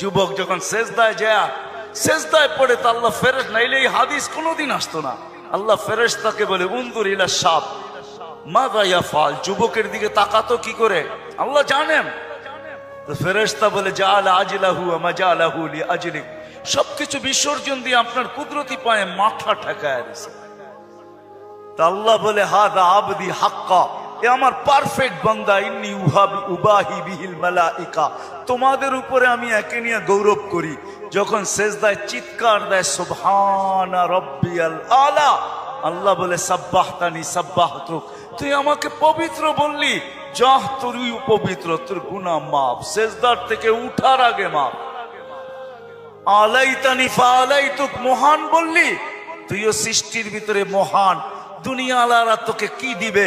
যুবক যখন শেষদায় যায় শেষদায় পড়ে তো আল্লাহ ফেরেস নাইলে এই হাদিস কোনোদিন আসতো না। আল্লাহ ফেরেস তাকে বলে উন্দুর ইলা সাপ মা গাইয়া ফাল যুবকের দিকে তাকাতো কি করে? আল্লাহ জানেন। তো ফেরেস্তা বলে যা আলা আজিলাহু মজা আলাহু লি সবকিছু বিসর্জন দিয়ে আপনার কুদরতি পায়ে মাথা ঠেকায় দিছে। তা আল্লাহ বলে হাদা আবদি হাক্কা। এ আমার পারফেক্ট বান্দা, ইন্নি উহাবি, উবাহি বিহিল মালাইকা। তোমাদের উপরে আমি একে নিয়ে গৌরব করি। যখন শেষদায় চিৎকার দেয়, সুবহানা রব্বিয়াল আলা। আল্লাহ বলে, সাব্বাহতানি, সাব্বাহতুক। তুই আমাকে পবিত্র বললি, যাহ তুই পবিত্র, তোর গুনাহ মাপ শেষদার থেকে উঠার আগে মাপ আলাইতানি ফালাইতুক, মহান বললি। তুইও সৃষ্টির ভিতরে মহান। দুনিয়া আলারা তোকে কি দিবে?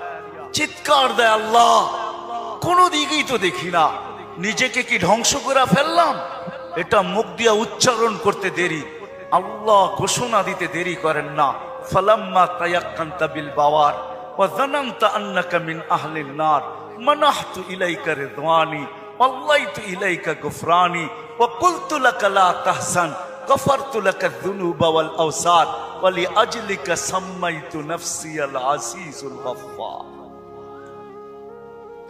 চিৎকার দেয় আল্লাহ কোনো দিকেই তো দেখি না নিজেকে কি ধ্বংস করে ফেললাম এটা মুখ দিয়া উচ্চারণ করতে দেরি আল্লাহ ঘোষণা দিতে দেরি করেন না ফালাম্মা তায়াক্কান্তা বিল বাওয়ার وظننت أنك من أهل النار منحت إليك رضواني والليت إليك غفراني وقلت لك لا تحزن غفرت لك الذنوب والأوسار ولأجلك سميت نفسي العزيز الغفار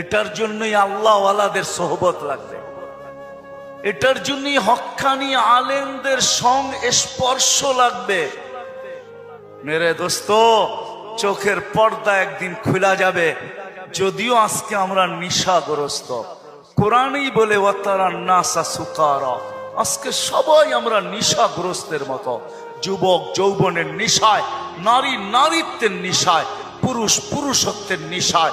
এটার জন্যই আল্লাহওয়ালাদের সহবত লাগবে। এটার জন্যই হক্কানি আলেমদের সং স্পর্শ লাগবে। মেরে দোস্ত, চোখের পর্দা একদিন খোলা যাবে। যদিও আজকে আমরা নিশাগ্রস্ত। কোরআনই বলে আজকে সবাই আমরা নিশাগ্রস্তের মতো। যুবক যৌবনের নিশায়, নারী নারীত্বের নিশায়, পুরুষ পুরুষত্বের নিশায়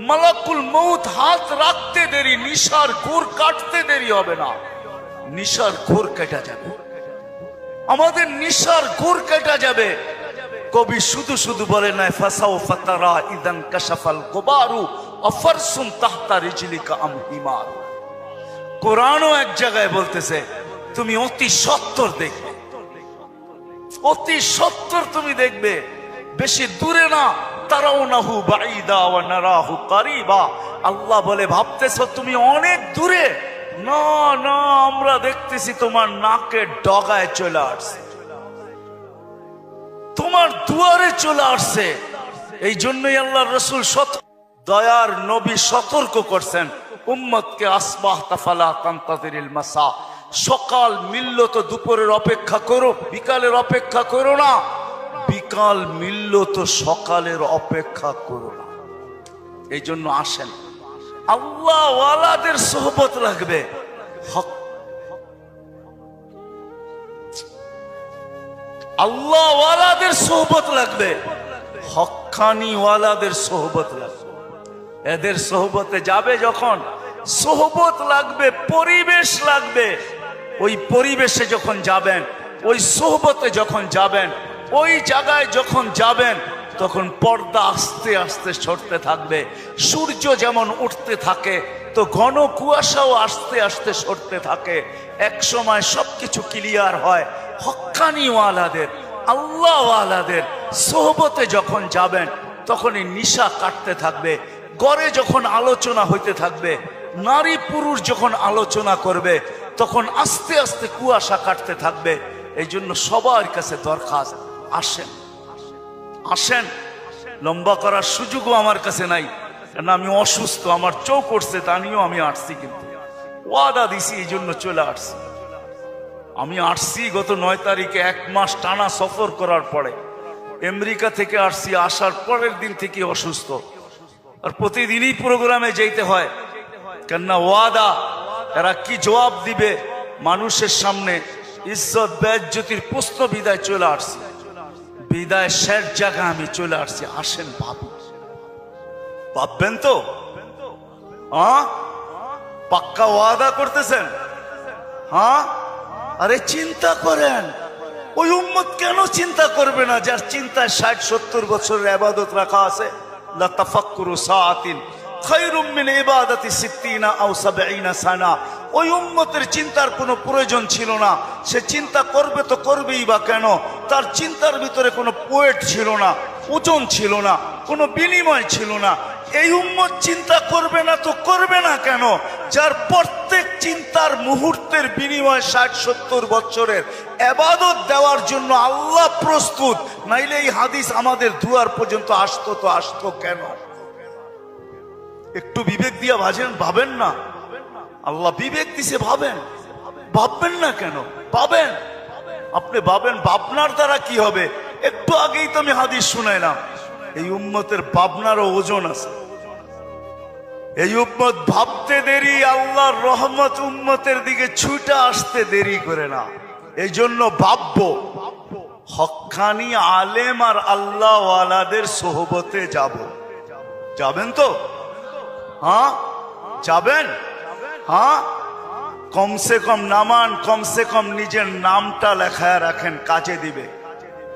মালাকুল মৌত হাত রাখতে দেরি, নিশার ঘোর কাটতে দেরি হবে না। নিশার ঘোর কেটা যাবে। আমাদের নিশার ঘোর কেটা যাবে। কবি শুধু শুধু বলে নাই ফাসাও ফাতারা ইদান কাশাফাল গোবারু অফরসুন তাহতা রিজলিকা আম হিমাল কোরআনও এক জায়গায় বলতেছে, তুমি অতি সত্তর দেখবে। অতি সত্তর তুমি দেখবে। বেশি দূরে না। আল্লাহ বলে, ভাবতেছ তুমি অনেক দূরে? না না, আমরা দেখতেছি তোমার নাকের ডগায় চলে আসছে। তোমার দুয়ারে চলে আসছে। এই জন্যই আল্লাহ রসুল সত দয়ার নবী সতর্ক করছেন, উম্মতকে আসবাহ তাফালা তান্তাদিল মাসা। সকাল মিলল তো দুপুরের অপেক্ষা করো, বিকালের অপেক্ষা করো না। বিকাল মিলল তো সকালের অপেক্ষা করো না। এই জন্য আসেন। আল্লাহ ওয়ালাদের সোহবত লাগবে। হক। আল্লাহ ওয়ালাদের সোহবত লাগবে। হকানি ওয়ালাদের সোহবত লাগবে। এদের সোহবতে যাবে যখন, সোহবত লাগবে, পরিবেশ লাগবে। ওই পরিবেশে যখন যাবেন, ওই সোহবতে যখন যাবেন ওই জায়গায় যখন যাবেন, তখন পর্দা আস্তে আস্তে সরতে থাকবে, সূর্য যেমন উঠতে থাকে, তো ঘন কুয়াশাও আস্তে আস্তে সরতে থাকে। এক সময় সবকিছু ক্লিয়ার হয়, হক্কানিওয়ালাদের, আল্লাহওয়ালাদের সোহবতে যখন যাবেন তখন এই নিশা কাটতে থাকবে, গড়ে যখন আলোচনা হইতে থাকবে, নারী পুরুষ যখন আলোচনা করবে, তখন আস্তে আস্তে কুয়াশা কাটতে থাকবে। এই জন্য সবার কাছে দরখাস্ত। আসেন। আসেন। লম্বা করার সুযোগও আমার কাছে নাই। কারণ আমি অসুস্থ, আমার চোখ করছে তা নিয়েও আমি আসছি কিন্তু। ওয়াদা দিছি এই জন্য চলে আসছি। আমি আসছি গত নয় তারিখে, এক মাস টানা সফর করার পরে। আমেরিকা থেকে আসছি, আসার পরের দিন থেকে অসুস্থ। আর প্রতিদিনই প্রোগ্রামে যেতে হয়। কেননা ওয়াদা, এরা কি জবাব দিবে মানুষের সামনে? ইজ্জত বেজ্জতির প্রশ্ন বিদায় চলে আসছি। বিদায় শেষ জায়গা আমি চলে আসছি। আসেন ভাবি ভাববেন তো? পাক্কা ওয়াদা করতেছেন? হ্যাঁ আরে চিন্তা করেন। ওই উম্মত কেন চিন্তা করবে না? যার চিন্তায় ষাট সত্তর বছরের আবাদত রাখা আছে। লাতাফাক্কুরু সাআতিন। সানা। ওই চিন্তার কোনো প্রয়োজন ছিল না। সে চিন্তা করবে তো করবেই বা কেন? তার চিন্তার ভিতরে কোনো পোয়েট ছিল না, ওজন ছিল না, কোনো বিনিময় ছিল না। এই উম্মত চিন্তা করবে না তো করবে না কেন? যার প্রত্যেক চিন্তার মুহূর্তের বিনিময় ষাট, সত্তর বছরের এবাদত দেওয়ার জন্য আল্লাহ প্রস্তুত। নাইলে এই হাদিস আমাদের দুয়ার পর্যন্ত আসতো তো আসতো কেন? একটু বিবেক দিয়া ভাজেন, ভাবেন না। আল্লাহ বিবেক দিছে, ভাবেন। ভাববেন না কেন? ভাবেন। আপনি ভাবেন, ভাবনার দ্বারা কি হবে? একটু আগেই তো আমি হাদিস শুনাইলাম। এই উম্মতের ভাবনারও ওজন আছে। এই উম্মত ভাবতে দেরি, আল্লাহর রহমত উম্মতের দিকে ছুটে আসতে দেরি করে না। এই জন্য ভাববো হক্কানি আলেম আর আল্লাহ ওয়ালাদের সোহবতে যাব। যাবেন তো? হ্যাঁ? যাবেন? হ্যাঁ? কমসে কম নামান, কমসে কম নিজের নামটা লেখায় রাখেন, কাজে দিবে।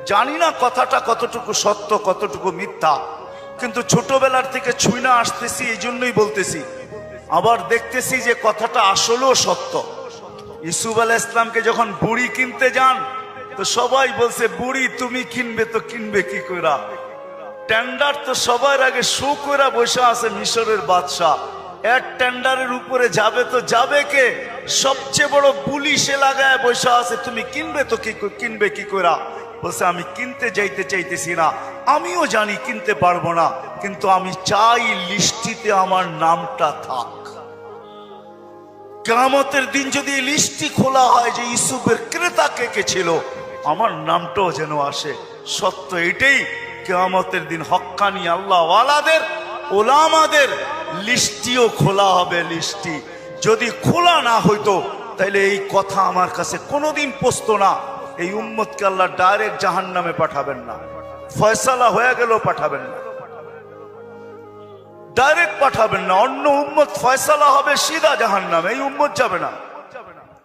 জানি না কথাটা কতটুকু সত্য, কতটুকু মিথ্যা, কিন্তু ছোটবেলার থেকে ছুঁই আসতেছি এই জন্যই বলতেছি। আবার দেখতেছি যে কথাটা আসলেও সত্য। ইসুফ আলাহ ইসলামকে যখন বুড়ি কিনতে যান, তো সবাই বলছে, বুড়ি, তুমি কিনবে তো কিনবে কি কইরা? টেন্ডার তো সবার আগে শো করে বসে আছে মিশরের বাদশাহ। এক টেন্ডারের উপরে যাবে তো যাবে কে? সবচেয়ে বড় পুলিশে লাগায় বসে আছে। তুমি কিনবে তো কি কিনবে কি করা বলছে, আমি কিনতে যাইতে চাইতেছি না। আমিও জানি কিনতে পারব না। কিন্তু আমি চাই লিস্টিতে আমার নামটা থাক। কেমতের দিন যদি এই লিস্টটি খোলা হয় যে ইসুফের ক্রেতা কে কে ছিল, আমার নামটাও যেন আসে। সত্য এটাই কেয়ামতের দিন হক্কানি আল্লাহ ওয়ালাদের ওলামাদের লিস্টিও খোলা হবে লিস্টি। যদি খোলা না হইতো, তাইলে এই কথা আমার কাছে কোনোদিন পোস্ত না। এই উম্মতকে আল্লাহ ডাইরেক্ট জাহান নামে পাঠাবেন না। ফয়সালা হয়ে গেলেও পাঠাবেন না। ডাইরেক্ট পাঠাবেন না। অন্য উম্মত ফয়সালা হবে, সিধা জাহান নামে এই উম্মত যাবে না।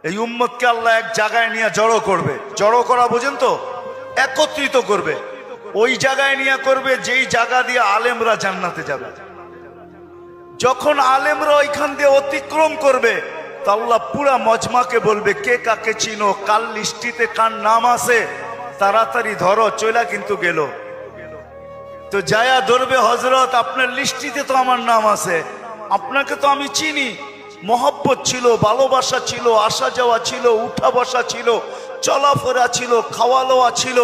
এই উম্মতকে আল্লাহ এক জায়গায় নিয়ে জড়ো করবে। জড়ো করা বোঝেন তো? একত্রিত করবে। ওই জায়গায় নিয়ে করবে, যেই জায়গা দিয়ে আলেমরা জান্নাতে যাবে। যখন আলেমরা ওইখান দিয়ে অতিক্রম করবে, তো আল্লাহ পুরা মজমাকে বলবে, কে কাকে চিনো? কাল লিস্টিতে কার নাম আছে? তাড়াতাড়ি ধরো, চইলা কিন্তু গেল। তো যায়া ধরবে হজরত আপনার লিস্টিতে তো আমার নাম আছে। আপনাকে তো আমি চিনি। মহব্বত ছিল, ভালোবাসা ছিল, আসা যাওয়া ছিল, উঠা বসা ছিল, চলাফেরা ছিল খাওয়া লওয়া ছিল।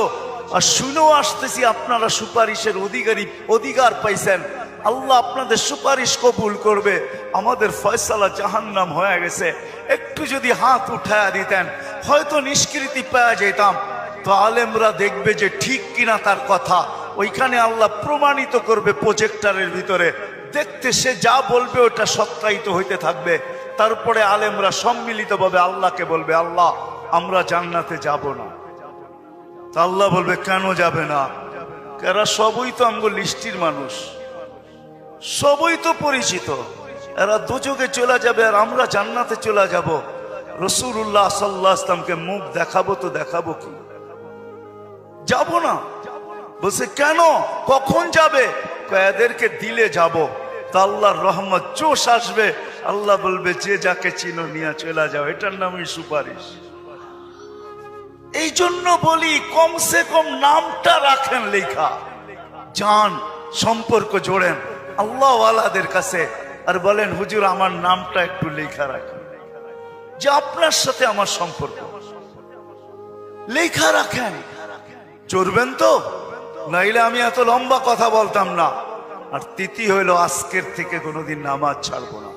আর শুনেও আসতেছি আপনারা সুপারিশের অধিকারী, অধিকার পাইছেন। আল্লাহ আপনাদের সুপারিশ কবুল করবে। আমাদের ফয়সালা জাহান্নাম হয়ে গেছে। একটু যদি হাত উঠায়া দিতেন, হয়তো নিষ্কৃতি পাওয়া যেতাম। তো আলেমরা দেখবে যে ঠিক কিনা তার কথা। ওইখানে আল্লাহ প্রমাণিত করবে প্রজেক্টারের ভিতরে। দেখতে সে যা বলবে ওটা সত্যায়িত হইতে থাকবে। তারপরে আলেমরা সম্মিলিতভাবে আল্লাহকে বলবে, আল্লাহ, আমরা জান্নাতে যাব না। তা আল্লাহ বলবে, কেন যাবে না? এরা সবই তো আমগো লিস্টির মানুষ। সবই তো পরিচিত। এরা দুযোগে চলে যাবে আর আমরা জান্নাতে চলে যাব। রসুল্লাহ সাল্লাহ আসলামকে মুখ দেখাবো তো দেখাবো কি? যাব না। বলছে, কেন? কখন যাবে? এদেরকে দিলে যাব। তা আল্লাহর রহমত, জোশ আসবে। আল্লাহ বলবে, যে যাকে চিনো নিয়ে চলে যাও, এটার নামই সুপারিশ। এই জন্য বলি, কমসে কম নামটা রাখেন লেখা। যান, সম্পর্ক জোড়েন। আল্লাহওয়ালাদের কাছে আর বলেন, হুজুর, আমার নামটা একটু লেখা রাখেন। যে আপনার সাথে আমার সম্পর্ক। লেখা রাখেন। চড়বেন তো? নাইলে আমি এত লম্বা কথা বলতাম না। আর তিথি হইল আজকের থেকে কোনোদিন নামাজ ছাড়বো না।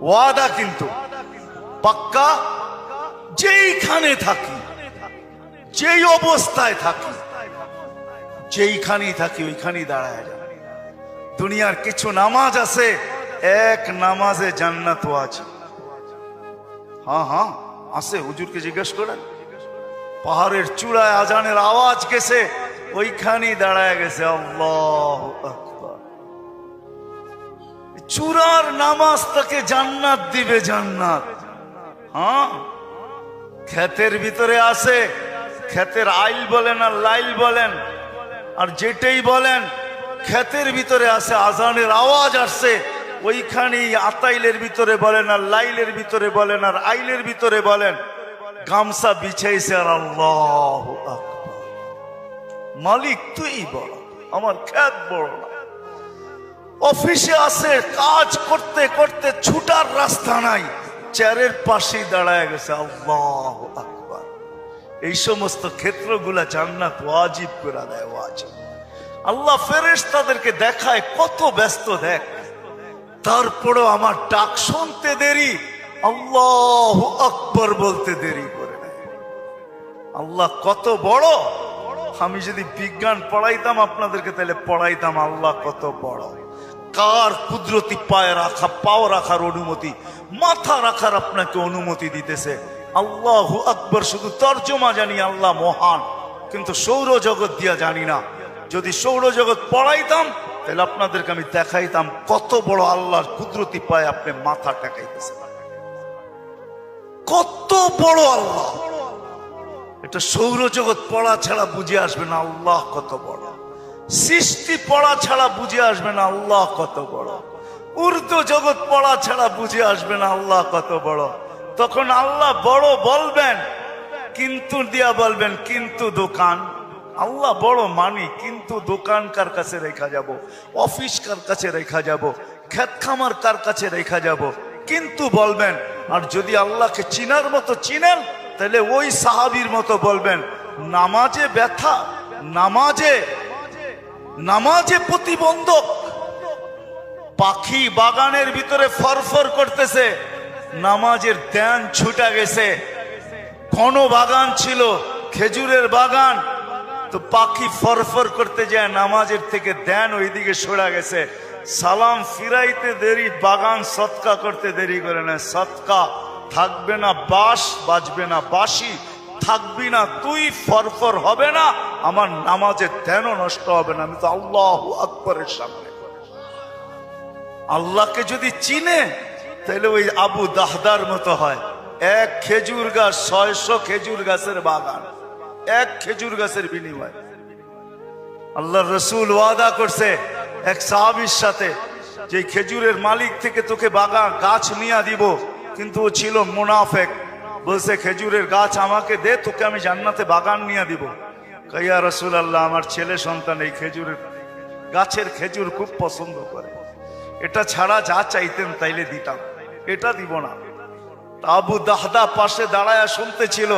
ওয়াদা কিন্তু। পাক্কা? যেইখানে থাকি, যেই অবস্থায় থাকি, যেইখানেই থাকি, ওইখানেই দাঁড়ায়। যাবে দুনিয়ার কিছু নামাজ আছে, এক নামাজে জান্নাত আছে। হ্যাঁ হ্যাঁ আছে, হুজুরকে জিজ্ঞেস করেন। পাহাড়ের চূড়ায় আজানের আওয়াজ গেছে, ওইখানেই দাঁড়ায় গেছে, আল্লাহ চূড়ার নামাজ তাকে জান্নাত দিবে জান্নাত। হ্যাঁ ক্ষেতের ভিতরে আছে, ক্ষেতের আইল বলেন আর লাইল বলেন, আর যেটাই বলেন, ক্ষেতের ভিতরে আছে, আজানের আওয়াজ আসছে, ওইখানেই আতাইলের ভিতরে বলেন আর লাইলের ভিতরে বলেন আর আইলের ভিতরে বলেন, গামছা বিছাইছে আর আল্লাহ মালিক তুই বড়, আমার খ্যাত বড় না। অফিসে আছে, কাজ করতে করতে ছুটার রাস্তা নাই চেয়ারের পাশেই দাঁড়ায় গেছে, আল্লাহ এই সমস্ত ক্ষেত্রগুলা জান্নাত ওয়াজিব করে দেয়, ওয়াজিব। আল্লাহ ফেরেশ তাদেরকে দেখায় কত ব্যস্ত, দেখ। তারপরেও আমার ডাক শুনতে দেরি, আল্লাহ আকবর বলতে দেরি করে আল্লাহ কত বড়। আমি যদি বিজ্ঞান পড়াইতাম আপনাদেরকে, তাহলে পড়াইতাম আল্লাহ কত বড়। কার কুদরতি পায়ে রাখা, পাও রাখার অনুমতি মাথা রাখার আপনাকে অনুমতি দিতেছে। আল্লাহ আকবর, শুধু তর্জমা জানি আল্লাহ মহান, কিন্তু সৌরজগৎ দিয়া জানি না। যদি সৌরজগৎ পড়াইতাম, তাহলে আপনাদেরকে আমি দেখাইতাম কত বড় আল্লাহর কুদরতি পায়ে আপনি মাথা টেকাইতেছেন কত বড় আল্লাহ! এটা সৌরজগৎ পড়া ছাড়া বুঝে আসবে না আল্লাহ কত বড়। সৃষ্টি পড়া ছাড়া বুঝে আসবে না আল্লাহ কত বড়। উর্দু জগৎ পড়া ছাড়া বুঝে আসবে না আল্লাহ কত বড়। তখন আল্লাহ বড় বলবেন, কিন্তু দিয়া বলবেন, কিন্তু দোকান। আল্লাহ বড় মানি, কিন্তু দোকান কার কাছে রেখা যাব? অফিস কার কাছে রেখা যাব? খেত খামার কার কাছে রেখা যাব? কিন্তু বলবেন, আর যদি আল্লাহকে চিনার মতো চিনেন, তাহলে ওই সাহাবির মতো বলবেন, নামাজে ব্যথা, নামাজে নামাজে প্রতিবন্ধক। পাখি বাগানের ভিতরে ফরফর করতেছে, নামাজের ধ্যান ছুটা গেছে। ঘন বাগান ছিল, খেজুরের বাগান। তো পাখি ফরফর করতে যায়, নামাজের থেকে ধ্যান ওইদিকে সরা গেছে। সালাম ফিরাইতে দেরি, বাগান সৎকা করতে দেরি করে না। সৎকা থাকবে না, বাস বাজবে না বাসি থাকবি না, তুই ফরফর হবে না, আমার নামাজের ধ্যানও নষ্ট হবে না। আমি তো আল্লাহ আকবরের সামনে। আল্লাহকে যদি চিনে, তাহলে ওই আবু দাহদার মতো হয়। এক খেজুর গাছ ছয়শো খেজুর গাছের বাগান। এক খেজুর গাছের বিনিময়। আল্লাহ রসুল ওয়াদা করছে এক সাহাবির সাথে যে খেজুরের মালিক থেকে তোকে বাগান, গাছ নিয়ে দিব, কিন্তু ও ছিল মুনাফেক। বলছে, খেজুরের গাছ আমাকে দে, তোকে আমি জান্নাতে বাগান নিয়ে দিব। কাইয়া রসুল আল্লাহ আমার ছেলে সন্তান এই খেজুরের গাছের খেজুর খুব পছন্দ করে। এটা ছাড়া যা চাইতেন তাইলে দিতাম। এটা দিব না। আবু দাহদা পাশে দাঁড়ায় শুনতে ছিল